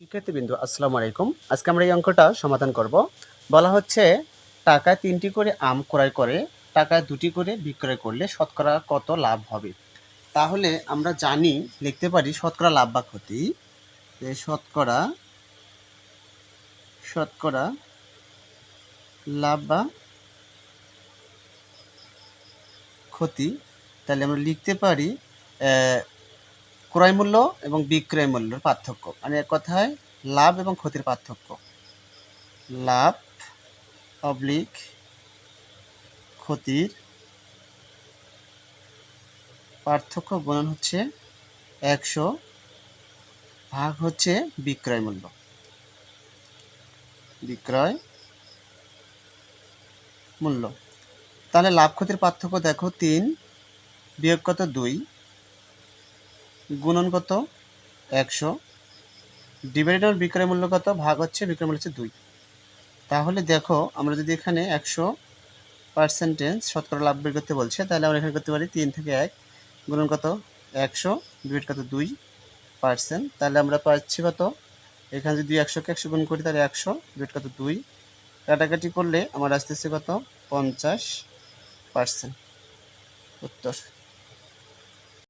শিক্ষার্থীবৃন্দু, আসসালামু আলাইকুম। আজকে আমরা এই অঙ্কটা সমাধান করব। বলা হচ্ছে, টাকায় তিনটি করে আম ক্রয় করে, টাকায় দুটি করে বিক্রয় করলে শতকরা কত লাভ হবে? তাহলে আমরা জানি, লিখতে পারি শতকরা লাভ বা ক্ষতি। যে শতকরা শতকরা লাভ বা ক্ষতি, তাহলে আমরা লিখতে পারি ক্রয় মূল্য এবং বিক্রয় মূল্যের পার্থক্য। মানে এক কথায়, লাভ এবং ক্ষতির পার্থক্য। লাভ অবলিক ক্ষতির পার্থক্য গুণন হচ্ছে একশো ভাগ হচ্ছে বিক্রয় মূল্য। বিক্রয় মূল্য। তাহলে লাভ ক্ষতির পার্থক্য দেখো তিন বিয়োগ কত? দুই। গুণন কত? একশো। ডিভাইডেড বিক্রয় মূল্য কত? ভাগ হচ্ছে বিক্রয় মূল্য হচ্ছে দুই। তাহলে দেখো, আমরা যদি এখানে একশো পার্সেন্টেজ শতকরা লাভ বের করতে বলছে, তাহলে আমরা এখানে করতে পারি তিন থেকে এক গুণন কত? একশো ডিভাইড কত? দুই পার্সেন্ট তাহলে আমরা পাচ্ছি কত? এখানে যদি একশোকে একশো গুণ করি, তাহলে একশো ডিভাইড কত? দুই। কাটাকাটি করলে আমার আসতেছে কত? পঞ্চাশ পার্সেন্ট উত্তর।